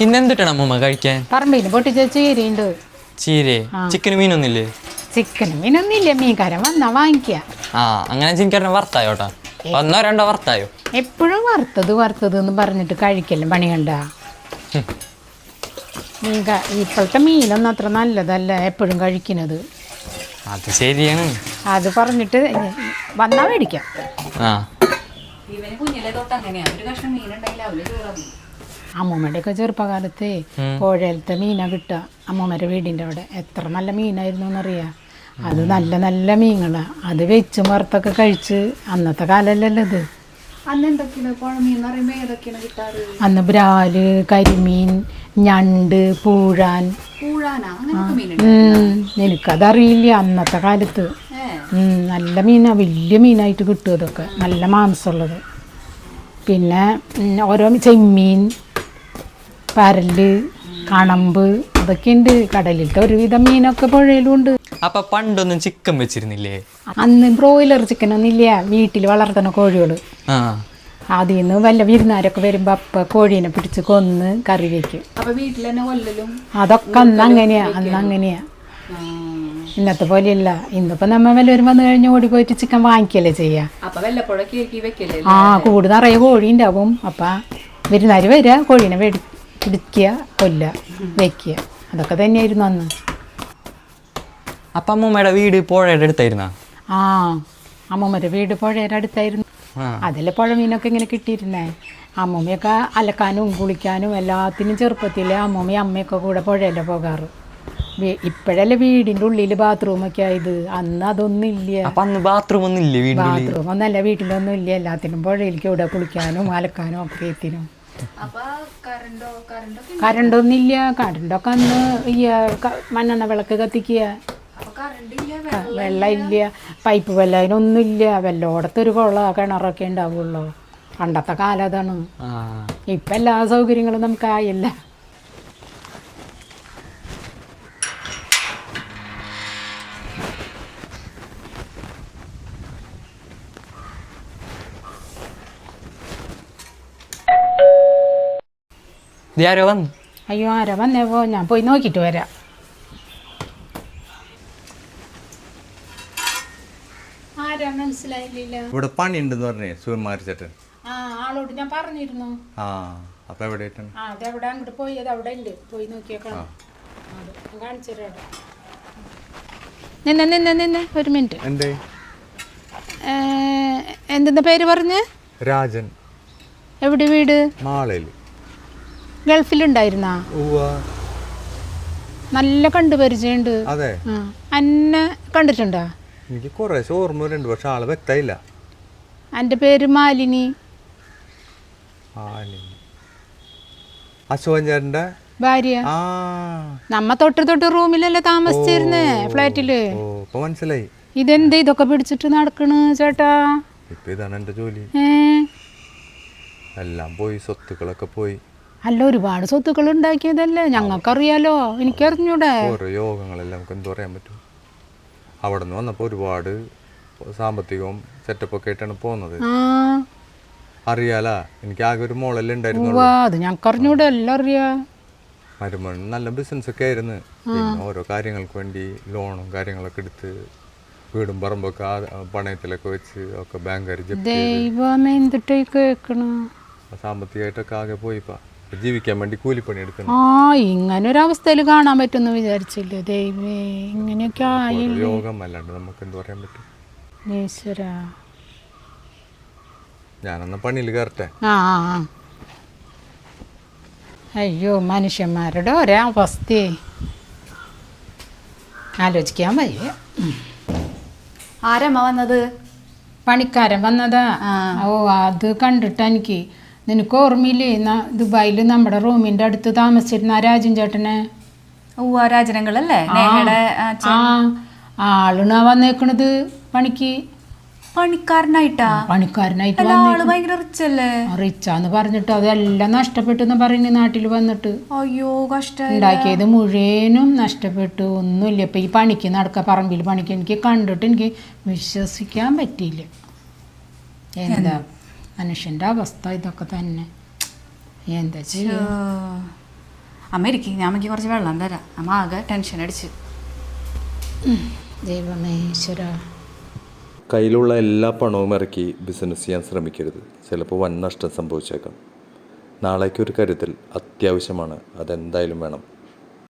ഇന്ന് എന്തിട്ടാണ് അമ്മൂമ്മ കഴിക്കാൻ? പറമ്പിൽ പൊട്ടിച്ച ചീരയുണ്ട്. ചീരേ? ചിക്കന് മീനൊന്നില്ലേ ചിക്കനും മീനൊന്നുമില്ല മീൻകാരൻ വന്നാ വാങ്ങിക്കുക ആ അങ്ങനെ ചിക്കൻ വറുത്തായോട്ടാ ഒന്നോ രണ്ടോ വറുത്തായോ? എപ്പോഴും വറുത്തത് വറുത്തത് എന്ന് പറഞ്ഞിട്ട് കഴിക്കല്ലേ പണി കണ്ട. മീൻ ക- ഇപ്പോഴത്തെ മീനൊന്നും അത്ര നല്ലതല്ല എപ്പോഴും കഴിക്കുന്നത്. അത് ശരിയാണ്. അത് പറഞ്ഞിട്ട് വന്നാ മേടിക്കാം. ആ. അമ്മൂമ്മയുടെ ഒക്കെ ചെറുപ്പകാലത്ത് പുഴയിലത്തെ മീന കിട്ടുക. അമ്മൂമ്മയുടെ വീടിന്റെ അവിടെ. എത്ര നല്ല മീനായിരുന്നു എന്നറിയാം? അത് നല്ല നല്ല മീനുകളാണ് അത് വെച്ച് വറുത്തൊക്കെ കഴിച്ച് അന്നത്തെ കാലല്ലല്ലോ ഇത്. അന്ന് ബ്രാൽ കരിമീൻ ഞണ്ട് പൂഴാൻ. എനിക്കതറിയില്ല അന്നത്തെ കാലത്ത്. ഉം, നല്ല മീനാ. വലിയ മീനായിട്ട് കിട്ടും അതൊക്കെ നല്ല മാംസമുള്ളത്. പിന്നെ ഓരോ ചെമ്മീൻ പരൽ കണമ്പ് അതൊക്കെ ഉണ്ട് കടലിലത്തെ ഒരുവിധം മീനൊക്കെ പുഴയിലും ഉണ്ട് അപ്പൊ പണ്ടൊന്നും ചിക്കൻ വെച്ചിരുന്നില്ലേ? അന്ന് ബ്രോയിലർ ചിക്കൻ ഒന്നും ഇല്ല വീട്ടിൽ വളർത്തുന്ന കോഴികൾ അതിൽ നിന്ന് വല്ല വിരുന്നാരൊക്കെ വരുമ്പോ അപ്പ കോഴീനെ പിടിച്ച് കൊന്ന് കറി വെക്കും. അതൊക്കെ അന്ന് അങ്ങനെയാ. അന്ന് അങ്ങനെയാ. ഇന്നത്തെ പോലെയല്ല. ഇന്നിപ്പോ നമ്മ വല്ലവരും വന്നു കഴിഞ്ഞ് ഓടി പോയിട്ട് ചിക്കൻ വാങ്ങിക്കല്ലേ ചെയ്യാ. ആ കൂട് നിറയെ കോഴി ഉണ്ടാവും. അപ്പൊ വിരുന്നാര് വരിക കോഴീനെ വെടി പിടിക്കുക കൊല്ലുക വെക്കുക. അതൊക്കെ തന്നെയായിരുന്നു അന്ന്. അപ്പം അമ്മൂമ്മയുടെ വീട് പുഴയുടെ അടുത്തായിരുന്നാ? ആ അമ്മൂമ്മയുടെ വീട് പുഴയുടെ അടുത്തായിരുന്നു. അതിലെ പുഴ മീനൊക്കെ ഇങ്ങനെ കിട്ടിയിരുന്നേ. അമ്മൂമ്മയൊക്കെ അലക്കാനും കുളിക്കാനും എല്ലാത്തിനും ചെറുപ്പത്തിൽ അമ്മൂമ്മയും അമ്മയൊക്കെ കൂടെ പുഴയിലെ പോകാറ്. ഇപ്പോഴല്ലേ വീടിന്റെ ഉള്ളിൽ ബാത്റൂമൊക്കെ ആയത്. അന്ന് അതൊന്നും ഇല്ല. ബാത്റൂം ഒന്നും ഇല്ലേ ബാത്റൂം ഒന്നല്ല വീട്ടിലൊന്നും ഇല്ല. എല്ലാത്തിനും പുഴയിലേക്ക് ഇവിടെ കുളിക്കാനും അലക്കാനും ഒക്കെ എത്തിനും. അപ്പൊ കരണ്ടൊക്കെ കറണ്ടൊക്കെ അന്ന് ഈ മണ്ണെണ്ണ വിളക്ക് കത്തിക്കുക. അപ്പൊ കറണ്ട് ഇല്ല ക- വെള്ളം ഇല്ല. പൈപ്പ് വെള്ളം അതിനൊന്നും ഇല്ല ഒരു കുളം കിണറൊക്കെ ഉണ്ടാവുള്ളൂ. പണ്ടത്തെ കാലതാണ് അതാണ്. ഇപ്പം എല്ലാ സൗകര്യങ്ങളും നമുക്കായില്ല ഇതാരോ വന്നു? അയ്യോ ആരാ വന്നേ? പോ ഞാൻ പോയി നോക്കിയിട്ട് വരാം. ആരാ മനസ്സിലായില്ല ഇവിടെ പണിയുണ്ടെന്ന് പറഞ്ഞേ സുകുമാരി ചേട്ടൻ. ആ ആളോട് ഞാൻ പറഞ്ഞിരുന്നു. ആ അപ്പൊ എവിടെയായിട്ടാണ് ആ അതെവിടെ? അങ്ങോട്ട് പോയി അത് അവിടെ ഉണ്ട് പോയി നോക്കിയേക്കണം. കാണിച്ചു തരാം നിന്നെ നിന്നെ നിന്നെ ഒരു മിനിറ്റ്. എന്തേ? എന്തെന്ന പേര് പറഞ്ഞ്? രാജൻ. എവിടെ വീട്? മാളയിൽ ഗൾഫിലുണ്ടായിരുന്നാ? നല്ല കണ്ടുപരിചയുണ്ട് അന്നെ കണ്ടിട്ടുണ്ടോ? എനിക്ക് കുറേശ്ശെ ഓർമ്മ വരുന്നുണ്ട് പക്ഷെ ആൾ വ്യക്തമായില്ല. എന്റെ പേര് മാലിനി. ആനി അശോകൻ ഭാര്യ. നമ്മ തൊട്ട് തൊട്ട് റൂമിലല്ലേ താമസിച്ചിരുന്നേ ഫ്ലാറ്റിൽ. മനസ്സിലായി. ഇതെന്ത് ഇതൊക്കെ പിടിച്ചിട്ട് നടക്കണ് ചേട്ടാ? ഇപ്പൊ ഇതാണ് എന്റെ ജോലി. എല്ലാം പോയി സ്വത്തുക്കളൊക്കെ പോയി. അല്ല ഒരുപാട് സ്വത്തുക്കൾ ഉണ്ടാക്കിയതല്ലേ? ഞങ്ങൾക്കറിയാലോ. എനിക്കറിഞ്ഞൂടെ. ഓരോ യോഗങ്ങളെല്ലാം നമുക്ക് എന്തോ പറയാൻ പറ്റും? അവിടെ നിന്ന് വന്നപ്പോൾ ഒരുപാട് സാമ്പത്തികവും സെറ്റപ്പൊക്കെ ആയിട്ടാണ് പോകുന്നത് അറിയാലാ? എനിക്ക് ആകെ ഒരു മോളല്ലേ ഉണ്ടായിരുന്നു ഉവ്വ, അത് ഞങ്ങൾക്കറിഞ്ഞൂടെ എല്ലാം അറിയാ മരുമോൻ നല്ല ബിസിനസ് ഒക്കെ ആയിരുന്നു. പിന്നെ ഓരോ കാര്യങ്ങൾക്ക് വേണ്ടി ലോണും കാര്യങ്ങളൊക്കെ എടുത്ത് വീടും പറമ്പൊക്കെ പണയത്തിലൊക്കെ വെച്ച് ഒക്കെ ബാങ്കുകാർ ജപ്തി ദൈവം എന്തിട്ടേ കേക്കണു? സാമ്പത്തികമായിട്ടൊക്കെ ആകെ പോയിപ്പാ. ജീവിക്കാൻ വേണ്ടി കൂലിപ്പണി എടുക്കണം ആ ഇങ്ങനെ ഒരു അവസ്ഥയിൽ കാണാൻ പറ്റുമെന്ന് വിചാരിച്ചില്ല? ദൈവേ ഇങ്ങനെയൊക്കെ ആയില്ല യോഗം അല്ലാണ്ട് നമുക്ക് എന്ത് പറയാൻ പറ്റും? ഈശ്വര. ഞാനെന്നാ പണിയിൽ കയറട്ടെ. ആ ആ, ആ. അയ്യോ മനുഷ്യന്മാരുടെ ഒരേ അവസ്ഥയെ ആലോചിക്കാൻ വയ്യ. ആരമ്മ വന്നത്? പണിക്കാരൻ വന്നതാ. ഓ അത് കണ്ടിട്ട് എനിക്ക് നിനക്ക് ഓർമ്മയില്ലേ? ദുബായിൽ നമ്മുടെ റൂമിന്റെ അടുത്ത് താമസിച്ചിരുന്ന ആ രാജൻ ചേട്ടനെ. രാജനങ്ങളല്ലേ? ആ വന്നേക്കണത് പണിക്ക്? പണിക്കാരനായിട്ടാ? പണിക്കാരനായിട്ട് റിച്ചാന്ന് പറഞ്ഞിട്ട് അതെല്ലാം നഷ്ടപ്പെട്ടു എന്ന് പറയുന്നത് നാട്ടിൽ വന്നിട്ട്. അയ്യോ കഷ്ടം ഉണ്ടാക്കിയത് മുഴുവനും നഷ്ടപ്പെട്ടു. ഒന്നുമില്ല. ഇപ്പൊ ഈ പണിക്ക് നടക്ക പറമ്പിൽ പണിക്ക്. എനിക്ക് കണ്ടിട്ട് എനിക്ക് വിശ്വസിക്കാൻ പറ്റിയില്ല. എന്താ? മനുഷ്യന്റെ അവസ്ഥ ഇതൊക്കെ തന്നെ. എന്താ ചെയ്യുക അമ്മ ഇരിക്കും ഞാൻ അമ്മയ്ക്ക് കുറച്ച് വെള്ളം തരാം. അമ്മ ആകെ ടെൻഷൻ അടിച്ച്. ദൈവമേ ഈശ്വര. കയ്യിലുള്ള എല്ലാ പണവും ഇറക്കി ബിസിനസ് ചെയ്യാൻ ശ്രമിക്കരുത്. ചിലപ്പോൾ വൻ നഷ്ടം സംഭവിച്ചേക്കാം. നാളേക്കൊരു കരുതൽ അത്യാവശ്യമാണ്. അതെന്തായാലും വേണം.